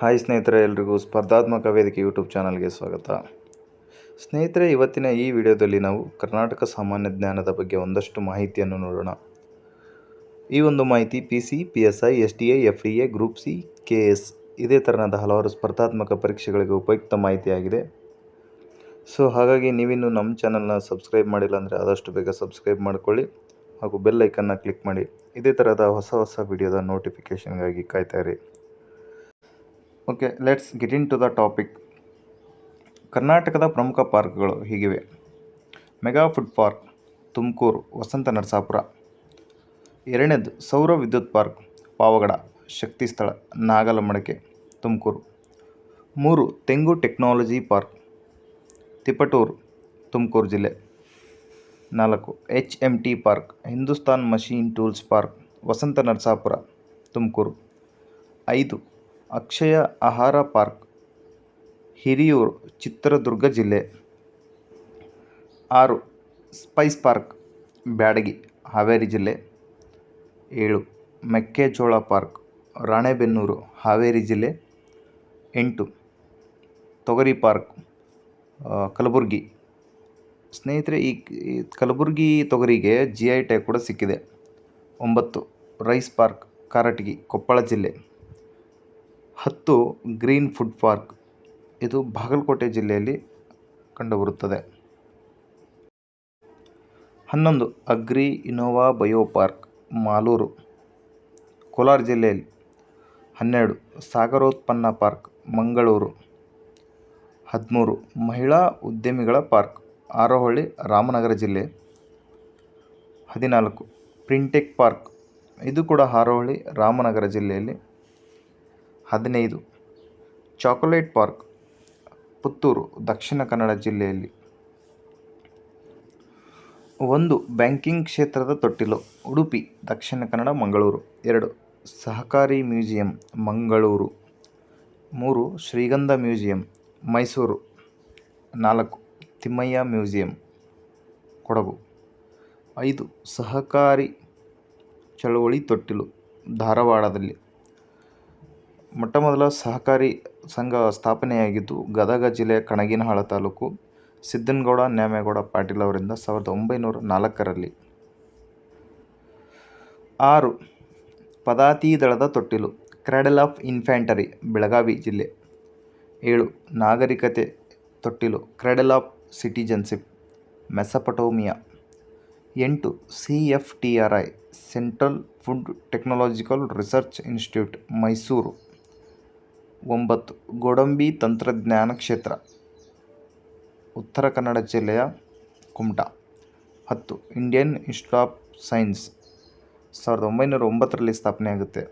Hi ಸ್ನೇಹಿತರೆ, ಎಲ್ರಿಗೂ ಸ್ಪರ್ಧಾತ್ಮಕ ವೇದಿಕೆ ಯೂಟ್ಯೂಬ್ ಚಾನಲ್ಗೆ ಸ್ವಾಗತ. ಸ್ನೇಹಿತರೆ, ಇವತ್ತಿನ ಈ ವಿಡಿಯೋದಲ್ಲಿ ನಾವು ಕರ್ನಾಟಕ ಸಾಮಾನ್ಯ ಜ್ಞಾನದ ಬಗ್ಗೆ ಒಂದಷ್ಟು ಮಾಹಿತಿಯನ್ನು ನೋಡೋಣ. ಈ ಒಂದು ಮಾಹಿತಿ P C P S I S T A F D A group C K S ಇದೇ ಥರನಾದ ಹಲವಾರು ಸ್ಪರ್ಧಾತ್ಮಕ ಪರೀಕ್ಷೆಗಳಿಗೆ ಉಪಯುಕ್ತ ಮಾಹಿತಿಯಾಗಿದೆ. ಸೊ, ಹಾಗಾಗಿ ನೀವಿನ್ನು ನಮ್ಮ ಚಾನಲ್ನ ಸಬ್ಸ್ಕ್ರೈಬ್ ಮಾಡಿಲ್ಲ ಅಂದರೆ ಆದಷ್ಟು ಬೇಗ ಸಬ್ಸ್ಕ್ರೈಬ್ ಮಾಡಿಕೊಳ್ಳಿ ಹಾಗೂ ಬೆಲ್ ಐಕನ್ನ ಕ್ಲಿಕ್ ಮಾಡಿ. ಇದೇ ಥರದ ಹೊಸ ಹೊಸ ವಿಡಿಯೋದ ನೋಟಿಫಿಕೇಷನ್ಗಾಗಿ ಕಾಯ್ತಾಯಿರಿ okay let's get into the topic ಕರ್ನಾಟಕದ ಪ್ರಮುಖ ಪಾರ್ಕ್ಗಳು ಹೀಗಿವೆ. Mega food park, Tumakuru, Vasantha Narasapura. ಎರಡನೇದು ಸೌರ ವಿದ್ಯುತ್ ಪಾರ್ಕ್, ಪಾವಗಡ, ಶಕ್ತಿ ಸ್ಥಳ, ನಾಗಲಮಡಕೆ, ತುಮಕೂರು. ಮೂರು, ತೆಂಗು ಟೆಕ್ನಾಲಜಿ ಪಾರ್ಕ್, ತಿಪಟೂರು, ತುಮಕೂರು ಜಿಲ್ಲೆ. ನಾಲ್ಕು, H M T park, Hindustan machine tools park, Vasantha Narasapura, Tumakuru. ಐದು ಅಕ್ಷಯ ಆಹಾರ ಪಾರ್ಕ್, ಹಿರಿಯೂರು, ಚಿತ್ರದುರ್ಗ ಜಿಲ್ಲೆ. ಆರು, ಸ್ಪೈಸ್ ಪಾರ್ಕ್, ಬ್ಯಾಡಗಿ, ಹಾವೇರಿ ಜಿಲ್ಲೆ. ಏಳು, ಮೆಕ್ಕೆಜೋಳ ಪಾರ್ಕ್, ರಾಣೆಬೆನ್ನೂರು, ಹಾವೇರಿ ಜಿಲ್ಲೆ. ಎಂಟು, ತೊಗರಿ ಪಾರ್ಕ್ ಕಲಬುರಗಿ. ಸ್ನೇಹಿತರೆ, ಈ ಕಲಬುರಗಿ ತೊಗರಿಗೆ ಜಿ ಐ ಟ್ಯಾಗ್ ಕೂಡ ಸಿಕ್ಕಿದೆ. ಒಂಬತ್ತು, ರೈಸ್ ಪಾರ್ಕ್, ಕಾರಟಗಿ, ಕೊಪ್ಪಳ ಜಿಲ್ಲೆ. ಹತ್ತು ಗ್ರೀನ್ ಫುಡ್ ಪಾರ್ಕ್. ಇದು ಬಾಗಲಕೋಟೆ ಜಿಲ್ಲೆಯಲ್ಲಿ ಕಂಡುಬರುತ್ತದೆ. ಹನ್ನೊಂದು agri innova bio park Malur. Kolar ಜಿಲ್ಲೆಯಲ್ಲಿ ಹನ್ನೆರಡು ಸಾಗರೋತ್ಪನ್ನ ಪಾರ್ಕ್, ಮಂಗಳೂರು. ಹದಿಮೂರು ಮಹಿಳಾ ಉದ್ಯಮಿಗಳ ಪಾರ್ಕ್, ಆರೋಹಳ್ಳಿ, ರಾಮನಗರ ಜಿಲ್ಲೆ. ಹದಿನಾಲ್ಕು ಪ್ರಿಂಟೆಕ್ ಪಾರ್ಕ್, ಇದು ಕೂಡ ಆರೋಹಳ್ಳಿ, ರಾಮನಗರ ಜಿಲ್ಲೆಯಲ್ಲಿ ಹದಿನೈದು. ಚಾಕೊಲೇಟ್ ಪಾರ್ಕ್, ಪುತ್ತೂರು, ದಕ್ಷಿಣ ಕನ್ನಡ ಜಿಲ್ಲೆಯಲ್ಲಿ. ಒಂದು ಬ್ಯಾಂಕಿಂಗ್ ಕ್ಷೇತ್ರದ ತೊಟ್ಟಿಲು, ಉಡುಪಿ, ದಕ್ಷಿಣ ಕನ್ನಡ, ಮಂಗಳೂರು. ಎರಡು, ಸಹಕಾರಿ ಮ್ಯೂಸಿಯಂ, ಮಂಗಳೂರು. ಮೂರು, ಶ್ರೀಗಂಧ ಮ್ಯೂಸಿಯಂ, ಮೈಸೂರು. ನಾಲ್ಕು, ತಿಮ್ಮಯ್ಯ ಮ್ಯೂಸಿಯಂ, ಕೊಡಗು. ಐದು, ಸಹಕಾರಿ ಚಳುವಳಿ ತೊಟ್ಟಿಲು, ಧಾರವಾಡದಲ್ಲಿ. ಮೊಟ್ಟ ಮೊದಲ ಸಹಕಾರಿ ಸಂಘ ಸ್ಥಾಪನೆಯಾಗಿದ್ದು ಗದಗ ಜಿಲ್ಲೆಯ ಕಣಗಿನಹಾಳ ತಾಲೂಕು ಸಿದ್ದನಗೌಡ ನ್ಯಾಮೇಗೌಡ ಪಾಟೀಲ್ ಅವರಿಂದ ಸಾವಿರದ ಒಂಬೈನೂರ ನಾಲ್ಕರಲ್ಲಿ. ಆರು ಪದಾತಿ ದಳದ ತೊಟ್ಟಿಲು, ಕ್ರಾಡಲ್ ಆಫ್ ಇನ್ಫ್ಯಾಂಟರಿ, ಬೆಳಗಾವಿ ಜಿಲ್ಲೆ. ಏಳು, ನಾಗರಿಕತೆ ತೊಟ್ಟಿಲು, ಕ್ರಾಡಲ್ ಆಫ್ ಸಿಟಿಜನ್ಶಿಪ್, ಮೆಸಪಟೋಮಿಯಾ. ಎಂಟು, C F T R I, central food technological research institute Mysuru. ಒಂಬತ್ತು. ಗೋಡಂಬಿ ತಂತ್ರಜ್ಞಾನ ಕ್ಷೇತ್ರ. ಉತ್ತರ ಕನ್ನಡ ಜಿಲ್ಲೆಯ ಕುಮಟಾ. ಹತ್ತು. Indian institute of science. ಸಾವಿರದ ಒಂಬೈನೂರ ಒಂಬತ್ತರಲ್ಲಿ ಸ್ಥಾಪನೆಯಾಗುತ್ತೆ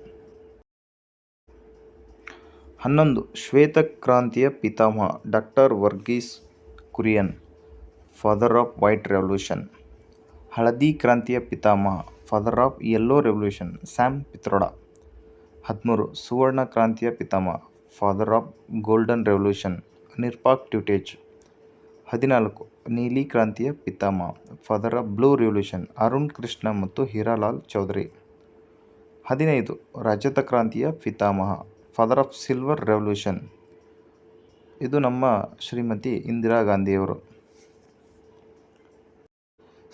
ಹನ್ನೊಂದು. ಶ್ವೇತ ಕ್ರಾಂತಿಯ ಪಿತಾಮಹ doctor Varghese Kurien, father of white revolution. ಹಳದಿ ಕ್ರಾಂತಿಯ ಪಿತಾಮಹ, father of yellow revolution, Sam Pitroda. ಹದಿಮೂರು. ಸುವರ್ಣ ಕ್ರಾಂತಿಯ ಪಿತಾಮಹ father of golden revolution Nirpakh Tutej ಹದಿನಾಲ್ಕು, ನೀಲಿ ಕ್ರಾಂತಿಯ ಪಿತಾಮಹ father of blue revolution Arun Krishna ಮತ್ತು ಹೀರಾಲಾಲ್ ಚೌಧರಿ ಹದಿನೈದು ರಜತ ಕ್ರಾಂತಿಯ ಪಿತಾಮಹ ಫಾದರ್ ಆಫ್ ಸಿಲ್ವರ್ ರೆವಲ್ಯೂಷನ್ ಇದು ನಮ್ಮ ಶ್ರೀಮತಿ ಇಂದಿರಾ ಗಾಂಧಿಯವರು.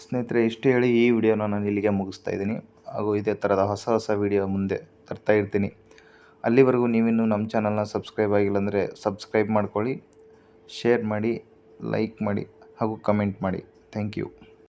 ಸ್ನೇಹಿತರೆ, ಇಷ್ಟು ಹೇಳಿ ಈ ವಿಡಿಯೋನ ನಾನು ಇಲ್ಲಿಗೆ ಮುಗಿಸ್ತಾ ಇದ್ದೀನಿ. ಹಾಗೂ ಇದೇ ಥರದ ಹೊಸ ಹೊಸ ವಿಡಿಯೋ ಮುಂದೆ ತರ್ತಾ ಇರ್ತೀನಿ. ಅಲ್ಲಿವರೆಗೂ ನೀವಿನ್ನೂ ನಮ್ಮ ಚಾನಲ್ನ ಸಬ್ಸ್ಕ್ರೈಬ್ ಆಗಿಲ್ಲ ಅಂದರೆ ಸಬ್ಸ್ಕ್ರೈಬ್ ಮಾಡ್ಕೊಳ್ಳಿ, ಶೇರ್ ಮಾಡಿ, ಲೈಕ್ ಮಾಡಿ ಹಾಗೂ ಕಮೆಂಟ್ ಮಾಡಿ. Thank you.